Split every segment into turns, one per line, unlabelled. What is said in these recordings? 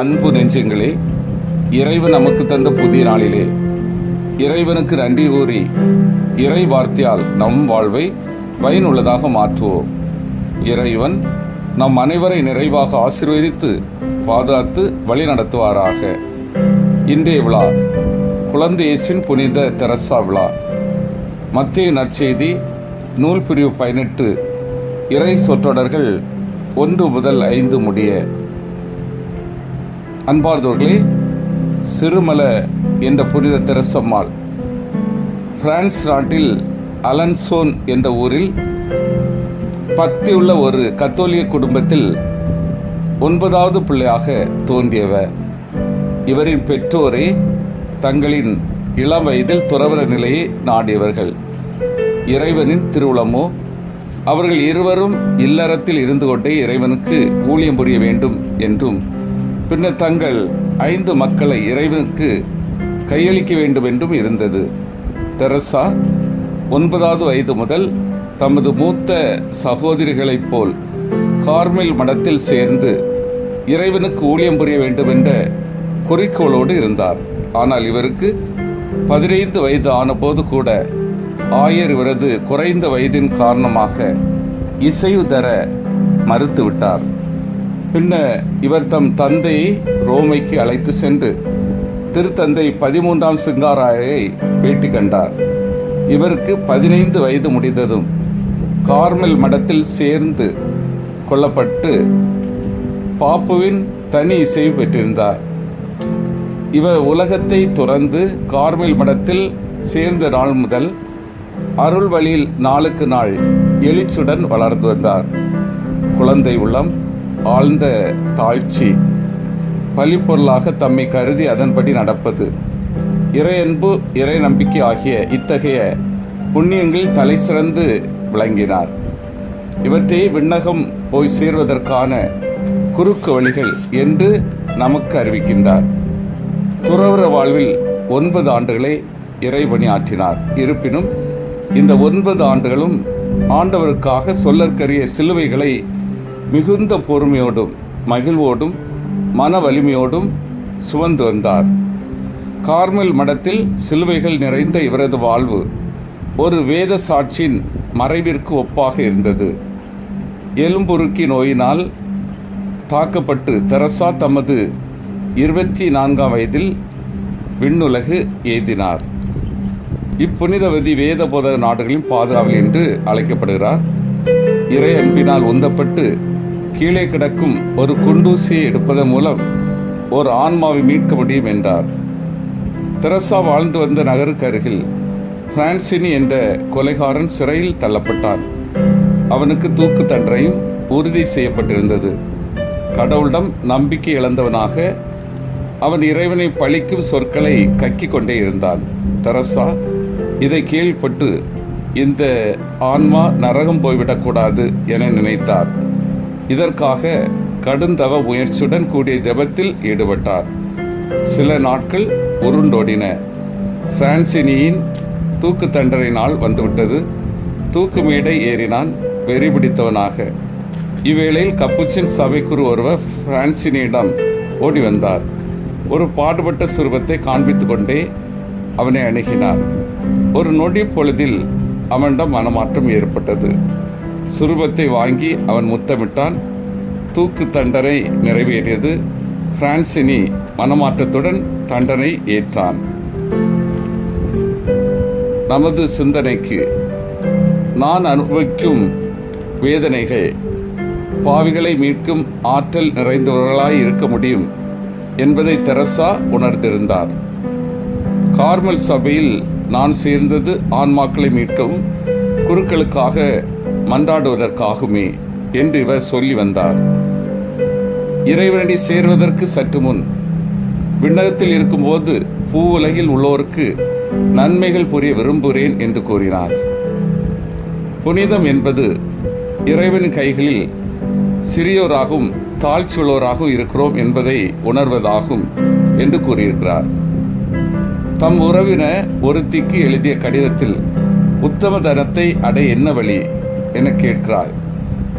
அன்பு நெஞ்சங்களே இறைவன் நமக்கு தந்த புதிய நாளிலே இறைவனுக்கு நன்றி கூறி இறை வார்த்தையால் நம் வாழ்வை பயனுள்ளதாக மாற்றுவோம். இறைவன் நம் அனைவரை நிறைவாக ஆசீர்வதித்து பாதுகாத்து வழி நடத்துவாராக. இன்றைய விழா குழந்தை இயேசுவின் புனித தெரசா விழா. மத்திய நற்செய்தி நூல் பிரிவு பதினெட்டு இறை சொற்றொடர்கள் ஒன்று முதல் ஐந்து முடிய அன்பார்ந்தவர்களே சிறுமல என்ற புனித தெரசம்மாள் பிரான்ஸ் நாட்டில் அலன்சோன் என்ற ஊரில் பக்தியுள்ள ஒரு கத்தோலிய குடும்பத்தில் ஒன்பதாவது பிள்ளையாக தோன்றியவர் இவரின் பெற்றோரே தங்களின் இளம் வயதில் துறவர நிலையை நாடியவர்கள். இறைவனின் திருவுளமோ அவர்கள் இருவரும் இல்லறத்தில் இருந்து கொண்டே இறைவனுக்கு ஊழியம் புரிய வேண்டும் என்றும் பின்னர் தங்கள் ஐந்து மக்களை இறைவனுக்கு கையளிக்க வேண்டும் என்றும் இருந்தது. தெரசா ஒன்பதாவது வயது முதல் தமது மூத்த சகோதரிகளைப் போல் கார்மில் மடத்தில் சேர்ந்து இறைவனுக்கு ஊழியம் புரிய வேண்டும் என்ற குறிக்கோளோடு இருந்தார். ஆனால் இவருக்கு பதினைந்து வயது ஆனபோது கூட ஆயர் இவரது குறைந்த வயதின் காரணமாக இசைவு தர மறுத்துவிட்டார் பின்னர் இவர் தம் தந்தையை ரோமைக்கு அழைத்து சென்று திருத்தந்தை பதிமூன்றாம் சிங்காராயை பேட்டி கண்டார். இவருக்கு பதினைந்து வயது முடிந்ததும் கார்மல் மடத்தில் சேர்ந்து கொள்ளப்பட்டு பாப்புவின் தனி இசைவு பெற்றிருந்தார். இவர் உலகத்தை துறந்து கார்மில் மடத்தில் சேர்ந்த நாள் முதல் அருள் வழியில் நாளுக்கு நாள் எழுச்சுடன் வளர்ந்து வந்தார். குழந்தை உள்ளம் ஆழ்ந்த தாழ்ச்சி. பழிப்பொருளாக தம்மை கருதி அதன்படி நடப்பது. இறையன்பு இறை நம்பிக்கை ஆகிய இத்தகைய புண்ணியங்களில் தலை சிறந்து விளங்கினார். இவற்றை விண்ணகம் போய் சேர்வதற்கான குறுக்கு வழிகள் என்று நமக்கு அறிவிக்கின்றார். துறவர வாழ்வில் ஒன்பது ஆண்டுகளை இறைபணி ஆற்றினார். இருப்பினும் இந்த ஒன்பது ஆண்டுகளும் ஆண்டவருக்காக சொல்லற்கரிய சிலுவைகளை மிகுந்த பொறுமையோடும் மகிழ்வோடும் மன வலிமையோடும் சுவந்து வந்தார் கார்மெல் மடத்தில் சிலுவைகள் நிறைந்த இவரது வாழ்வு ஒரு வேத சாட்சியின் மறைவிற்கு ஒப்பாக இருந்தது. எலும்புருக்கி நோயினால் தாக்கப்பட்டு தெரசா தமது இருபத்தி நான்காம் வயதில் விண்ணுலகு எய்தினார் இப்புனிதவதி வேத போதக நாடுகளின் பாதுகாவல் என்று அழைக்கப்படுகிறார். இறை அன்பினால் உந்தப்பட்டு கீழே கிடக்கும் ஒரு குண்டூசியை எடுப்பதன் மூலம் ஒரு ஆன்மாவை மீட்க முடியும் என்றார். தெரசா வாழ்ந்து வந்த நகருக்கு அருகில் பிரான்சினி என்ற கொலைகாரன் சிறையில் தள்ளப்பட்டான். அவனுக்கு தூக்கு தண்டனையும் உறுதி செய்யப்பட்டிருந்தது. கடவுளிடம் நம்பிக்கை இழந்தவனாக அவன் இறைவனை பழிக்கும் சொற்களை கக்கிக் கொண்டே இருந்தான். தெரசா இதை கேள்விப்பட்டு இந்த ஆன்மா நரகம் போய்விடக்கூடாது என நினைத்தார். இதற்காக கடுந்தவ முயற்சியுடன் கூடிய ஜெபத்தில் ஈடுபட்டார். சில நாட்கள் உருண்டோடின. பிரான்சினியின் தூக்கு தண்டனை நாள் வந்துவிட்டது. தூக்கு மேடை ஏறினான். வெறி பிடித்தவனாக. இவ்வேளையில் கப்புச்சின் சபைக்குரு ஒருவர் பிரான்சினியிடம் ஓடி வந்தார். ஒரு பாடுபட்ட சுரூபத்தை காண்பித்து கொண்டே அவனை அணுகினார். ஒரு நொடி பொழுதில் அவனிடம் மனமாற்றம் ஏற்பட்டது. சுரூபத்தை வாங்கி அவன் முத்தமிட்டான். தூக்கு தண்டனை நிறைவேறியது. பிரான்சினி மனமாற்றத்துடன் தண்டனை ஏற்றான். நமது சிந்தனைக்கு நான் அனுபவிக்கும் வேதனைகள் பாவிகளை மீட்கும் ஆற்றல் நிறைந்தவர்களாய் இருக்க முடியும் என்பதை தெரசா உணர்ந்திருந்தார். கார்மல் சபையில் நான் சேர்ந்தது ஆன்மாக்களை மீட்கவும் குருக்களுக்காக மன்றாடுவதற்காகுமே என்று இவர் சொல்லி வந்தார். இறைவனடி சேர்வதற்கு சற்று முன் விண்ணகத்தில் இருக்கும்போது பூ உலகில் உள்ளோருக்கு நன்மைகள் புரிய விரும்புகிறேன் என்று கூறினார். புனிதம் என்பது இறைவன் கைகளில் சிறியோராகவும் தாழ்ச்சியுள்ளோராகவும் இருக்கிறோம் என்பதை உணர்வதாகும் என்று கூறியிருக்கிறார். தம் உறவினர் ஒருத்திக்கு எழுதிய கடிதத்தில் உத்தம தரத்தை அடைய என்ன வழி? என கேட்கிறார்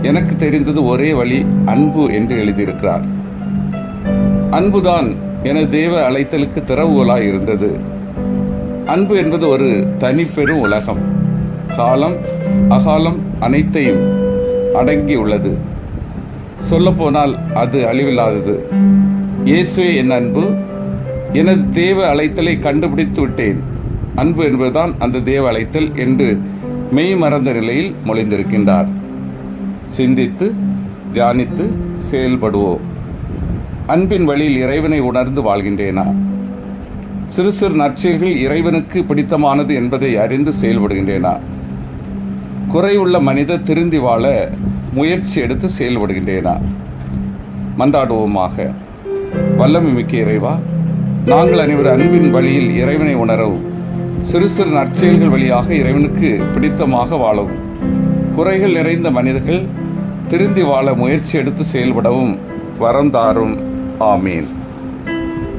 எனக்கு தெரிந்தது ஒரே வழி அன்பு என்று எழுதியிருக்கிறார். அன்புதான் எனது தேவ அழைத்தலுக்கு திறவுகோலாய் இருந்தது. அன்பு என்பது ஒரு தனிப்பெரும் உலகம். காலம் அகாலம் அனைத்தையும் அடங்கி உள்ளது சொல்லப்போனால் அது அழிவில்லாதது. இயேசுவே என் அன்பு எனது தேவ அழைத்தலை கண்டுபிடித்து விட்டேன். அன்பு என்பதுதான் அந்த தேவ அழைத்தல் என்று மெய் மறந்த நிலையில் மொழிந்திருக்கின்றார். சிந்தித்து தியானித்து செயல்படுவோம். அன்பின் வழியில் இறைவனை உணர்ந்து வாழ்கின்றேனா? சிறு சிறு நற்செயல்கள் இறைவனுக்கு பிடித்தமானது என்பதை அறிந்து செயல்படுகின்றேனா? குறையுள்ள மனித திருந்தி வாழ முயற்சி எடுத்து செயல்படுகின்றேனா? மன்றாடுவோமாக. வல்லமை மிக்க இறைவா நாங்கள் அனைவரும் அன்பின் வழியில் இறைவனை உணரவும். சிறு சிறு நற்செயல்கள் வழியாக இறைவனுக்கு பிடித்தமாக வாழவும் குறைகள் நிறைந்த மனிதர்கள் திருந்தி வாழ முயற்சி எடுத்து செயல்படவும் வரந்தாரும் ஆமீன்.